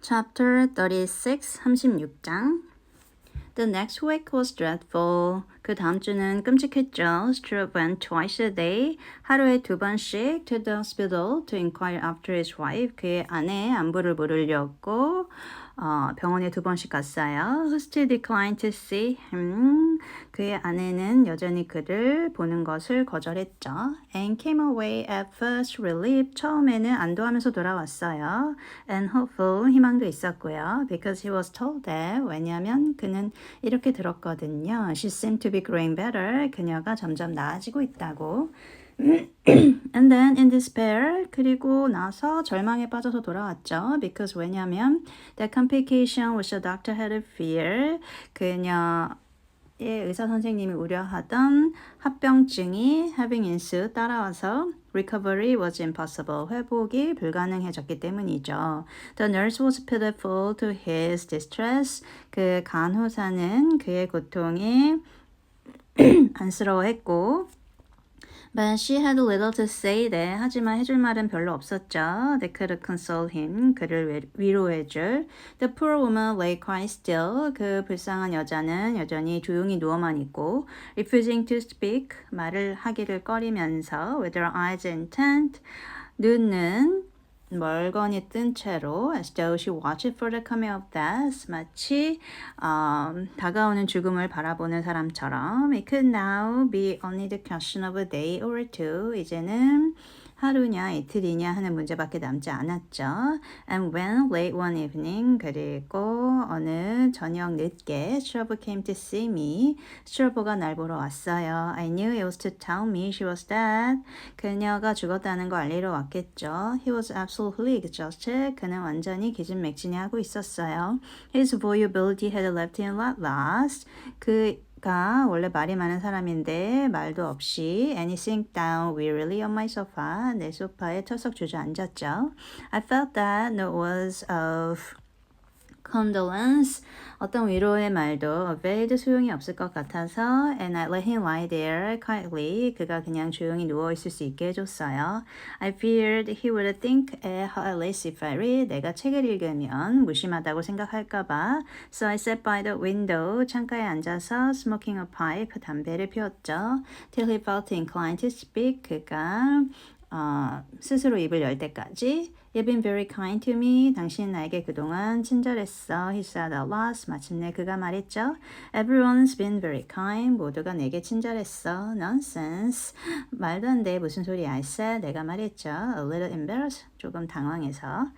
Chapter 36, 36장. The next week was dreadful. 그 다음 주는 끔찍했죠. Struve went twice a day. 하루에 두 번씩 to the hospital to inquire after his wife. 그의 아내의 안부를 물으려고 어, 병원에 두 번씩 갔어요. Who still declined to see him. 그의 아내는 여전히 그를 보는 것을 거절했죠. And came away at first relieved. 처음에는 안도하면서 돌아왔어요. And hopeful. 희망도 있었고요. Because he was told that. 왜냐하면 그는 이렇게 들었거든요. She seemed to be growing better. 그녀가 점점 나아지고 있다고. And then in despair 그리고 나서 절망에 빠져서 돌아왔죠. Because 왜냐면 the complication which the doctor had a fear 그녀의 의사 선생님이 우려하던 합병증이 having ensued 따라와서 recovery was impossible 회복이 불가능해졌기 때문이죠. The nurse was pitiful to his distress 그 간호사는 그의 고통에 안쓰러워했고 But she had little to say there. 하지만 해줄 말은 별로 없었죠. They could console him. 그를 위로해줄. The poor woman lay quite still. 그 불쌍한 여자는 여전히 조용히 누워만 있고, refusing to speak. 말을 하기를 꺼리면서, with her eyes intent. 눈은 멀거니 뜬 채로 as though she watched for the coming of death 마치 어, 다가오는 죽음을 바라보는 사람처럼 it could now be only the question of a day or two 이제는 하루냐 이틀이냐 하는 문제밖에 남지 않았죠. And when late one evening 그리고 어느 저녁 늦게 Strabo came to see me. Strabo가 날 보러 왔어요. I knew it was to tell me she was dead. 그녀가 죽었다는 거 알리러 왔겠죠. He was absolutely exhausted. 그는 완전히 기진맥진해하고 있었어요. His volubility had left him at last. 그 가 원래 말이 많은 사람인데 말도 없이 sank down wearily on my sofa 내 소파에 털썩 주저앉았죠. I felt that note was of condolence 어떤 위로의 말도 availed 소용이 없을 것 같아서 and I let him lie there quietly 그가 그냥 조용히 누워 있을 수 있게 해줬어요. I feared he would think at heartless if I read 내가 책을 읽으면 무심하다고 생각할까봐 so I sat by the window 창가에 앉아서 smoking a pipe 담배를 피웠죠. till he felt inclined to speak 그가 어, 스스로 입을 열 때까지 You've been very kind to me. 당신 나에게 그동안 친절했어. He said at last. 마침내 그가 말했죠. Everyone's been very kind. 모두가 내게 친절했어. Nonsense. 말도 안 돼. 무슨 소리야. I said. 내가 말했죠. A little embarrassed. 조금 당황해서.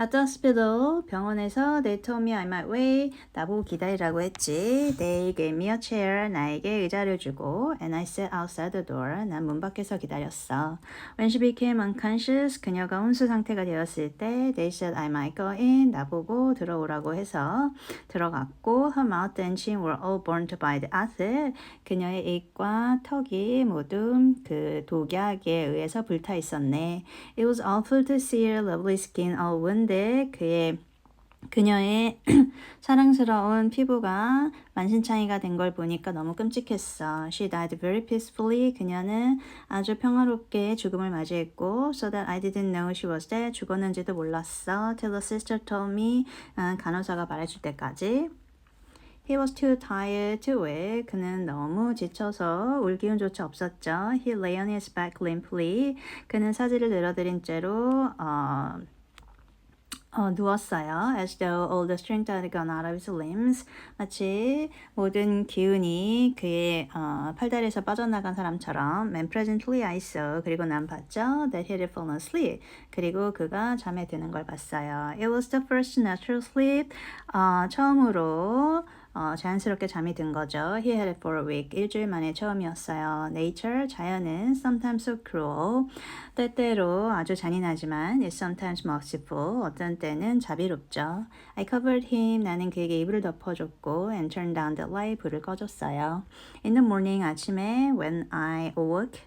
At the hospital, 병원에서 they told me I might wait. 나보고 기다리라고 했지. They gave me a chair. 나에게 의자를 주고. And I sat outside the door. 난 문 밖에서 기다렸어. When she became unconscious, 그녀가 혼수 상태가 되었을 때 they said I might go in. 나보고 들어오라고 해서 들어갔고 her mouth and chin were all burnt by the acid. 그녀의 입과 턱이 모두 그 독약에 의해서 불타 있었네. It was awful to see her lovely skin all wounded. 그의 그녀의 사랑스러운 피부가 만신창이가 된 걸 보니까 너무 끔찍했어. She died very peacefully. 그녀는 아주 평화롭게 죽음을 맞이했고, so that I didn't know she was dead. 죽었는지도 몰랐어. Till the sister told me. 아, 간호사가 말해줄 때까지. He was too tired to wait. 그는 너무 지쳐서 울 기운조차 없었죠. He lay on his back limply. 그는 사지를 늘어뜨린 채로 어, 어, 누웠어요. As though all the strength had gone out of his limbs. 마치 모든 기운이 그의 어, 팔다리에서 빠져나간 사람처럼. And presently I saw. 그리고 난 봤죠. That he had fallen asleep. 그리고 그가 잠에 드는 걸 봤어요. It was the first natural sleep. 어, 처음으로 어, 자연스럽게 잠이 든 거죠. He had it for a week. 일주일 만에 처음이었어요. Nature, 자연은 sometimes so cruel. 때때로 아주 잔인하지만 is sometimes merciful. 어떤 때는 자비롭죠. I covered him. 나는 그에게 이불을 덮어줬고 and turned down the light. 불을 꺼줬어요. In the morning, 아침에 when I awoke,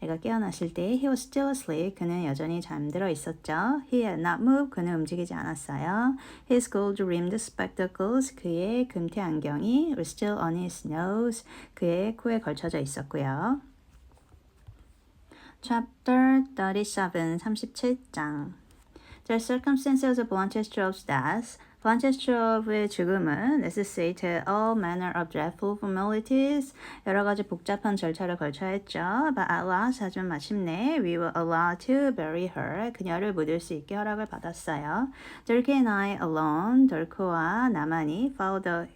내가 깨어났을 때 he was still asleep. 그는 여전히 잠들어 있었죠. He had not moved. 그는 움직이지 않았어요. His gold-rimmed spectacles. 그의 금태 안경이 were still on his nose. 그의 코에 걸쳐져 있었고요. Chapter 37, 37장 The circumstances of Blanchestrofe's death. 블란체스트로프의 죽음은 necessitated all manner of dreadful formalities. 여러 가지 복잡한 절차를 거쳐야 했죠. But at last, 하지만 마침내 we were allowed to bury her. 그녀를 묻을 수 있게 허락을 받았어요. Durkee and I alone, 덜코와 나만이 followed the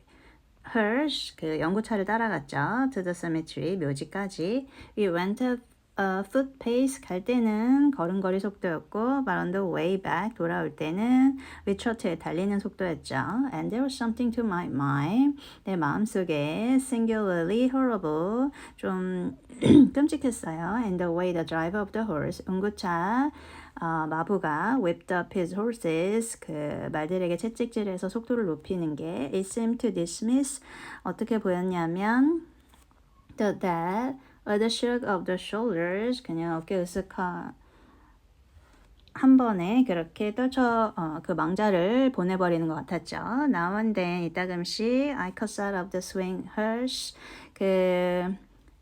Hirsch 그 연구차를 따라갔죠. To the cemetery 묘지까지. We went at a foot pace 갈 때는 걸음걸이 속도였고, but on the way back 돌아올 때는 trotted 달리는 속도였죠. And there was something to my mind 내 마음속에 singularly horrible 좀 끔찍했어요. And the way the driver of the horse 운구차 어, 마부가 whipped up his horses 그 말들에게 채찍질해서 속도를 높이는 게 it seemed to dismiss 어떻게 보였냐면 the that or the shrug of the shoulders 그냥 어깨 으쓱한 한 번에 그렇게 떨쳐 어, 그 망자를 보내버리는 것 같았죠. Now and then 이따금씩 I caught out of the swing hearse 그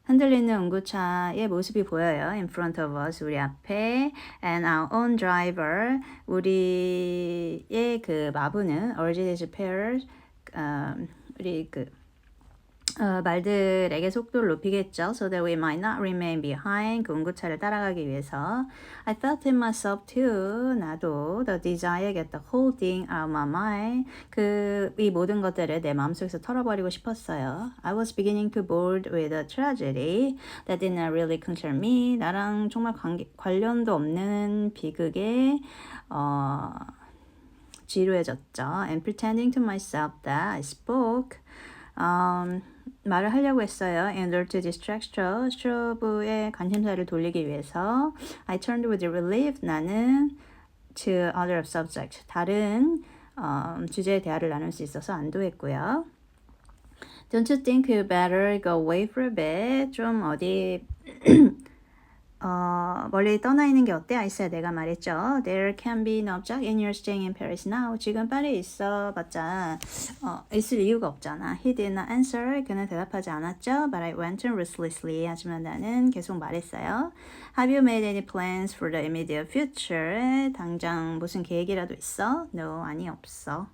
흔들리는 운구차의 모습이 보여요. In front of us, 우리 앞에. And our own driver, 우리의 그 마부는 his pairs, 어, 우리 그 어, 말들에게 속도를 높이겠죠. So that we might not remain behind. 그 운구차를 따라가기 위해서. I felt in myself too. 나도 the desire get the whole thing out my mind. 그, 이 모든 것들을 내 마음속에서 털어버리고 싶었어요. I was beginning to bored with a tragedy that did not really concern me. 나랑 정말 관계, 관련도 없는 비극에, 어, 지루해졌죠. And pretending to myself that I spoke. 음, 말을 하려고 했어요. In order to distract Strobe, Strobe의 관심사를 돌리기 위해서 I turned with relief. 나는 to other subject. 다른 음, 주제의 대화를 나눌 수 있어서 안도했고요. Don't you think you better go away for a bit? 좀 어디 어, 멀리 떠나 있는 게 어때? Said 내가 말했죠. There can be no object in your staying in Paris now. 지금 파리에 있어 봤자 어, 있을 이유가 없잖아. He did not answer. 그는 대답하지 않았죠. But I went on restlessly. 하지만 나는 계속 말했어요. Have you made any plans for the immediate future? 당장 무슨 계획이라도 있어? No, 아니 없어.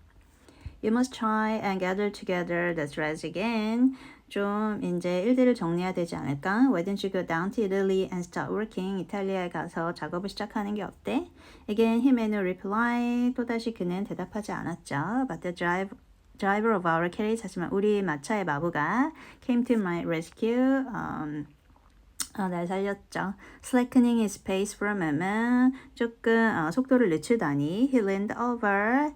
You must try and gather together the threads again. 좀 이제 일들을 정리해야 되지 않을까? Why don't you go down to Italy and start working? 이탈리아에 가서 작업을 시작하는 게 어때? Again, he made no reply. 또다시 그는 대답하지 않았죠. But the drive, driver of our carriage, 하지만 우리 마차의 마부가 came to my rescue. Um, 어, 날 살렸죠. Slackening his pace for a moment. 조금 어, 속도를 늦추다니. He leaned over.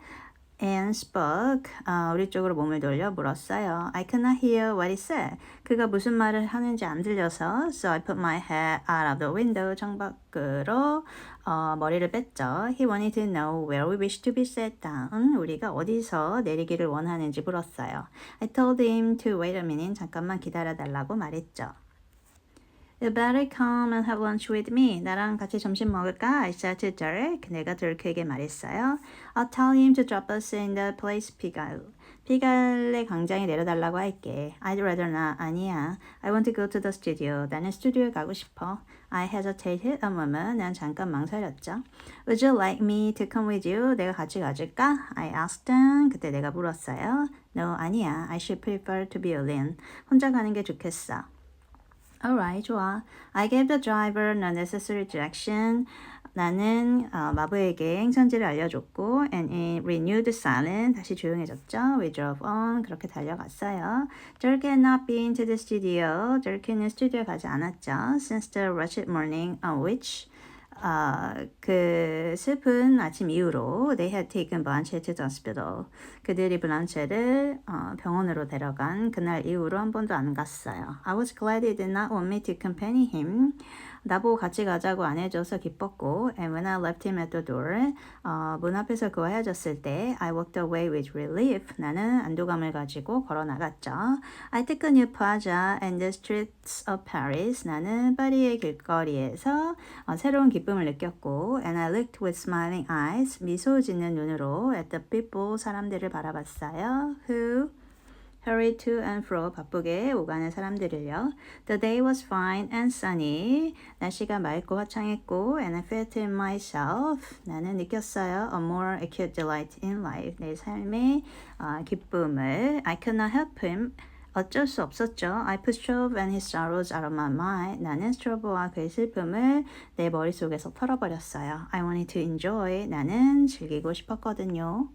And spoke. 어, 우리 쪽으로 몸을 돌려 물었어요. I could not hear what he said. 그가 무슨 말을 하는지 안 들려서 So I put my head out of the window. 창밖으로 어, 머리를 뺐죠. He wanted to know where we wished to be set down. 우리가 어디서 내리기를 원하는지 물었어요. I told him to wait a minute. 잠깐만 기다려달라고 말했죠. You better come and have lunch with me. 나랑 같이 점심 먹을까? I said to Derek. 내가 드레크에게 말했어요. I'll tell him to drop us in the place Pigalle. 피갈레 광장에 내려달라고 할게. I'd rather not. 아니야. I want to go to the studio. 나는 스튜디오에 가고 싶어. I hesitated a moment. 난 잠깐 망설였죠. Would you like me to come with you? 내가 같이 가줄까? I asked him. 그때 내가 물었어요. No, 아니야. I should prefer to be alone. 혼자 가는 게 좋겠어. Alright, 좋아. I gave the driver no necessary direction. 나는 어, 마부에게 행선지를 알려줬고 and in renewed silence 다시 조용해졌죠. We drove on 그렇게 달려갔어요. Jerky had not been to the studio. Jerky는 스튜디오에 가지 않았죠. Since the wretched morning on which 어, 그 슬픈 아침 이후로 they had taken Blanche to the hospital. 그들이 블란체를 어, 병원으로 데려간 그날 이후로 한 번도 안 갔어요. I was glad he did not want me to accompany him. 나보고 같이 가자고 안 해줘서 기뻤고 and when I left him at the door 어, 문 앞에서 그와 헤어졌을 때 I walked away with relief 나는 안도감을 가지고 걸어 나갔죠 I took a new plaza and the streets of Paris 나는 파리의 길거리에서 어, 새로운 기쁨을 느꼈고 and I looked with smiling eyes 미소 짓는 눈으로 at the people 사람들을 바라봤어요 who hurry to and fro 바쁘게 오가는 사람들을요. The day was fine and sunny. 날씨가 맑고 화창했고 and I felt in myself. 나는 느꼈어요. A more acute delight in life. 내 삶의 어, 기쁨을 I could not help him. 어쩔 수 없었죠. I put Strobe and his sorrows out of my mind. 나는 스트로브와 그의 슬픔을 내 머릿속에서 털어버렸어요. I wanted to enjoy. 나는 즐기고 싶었거든요.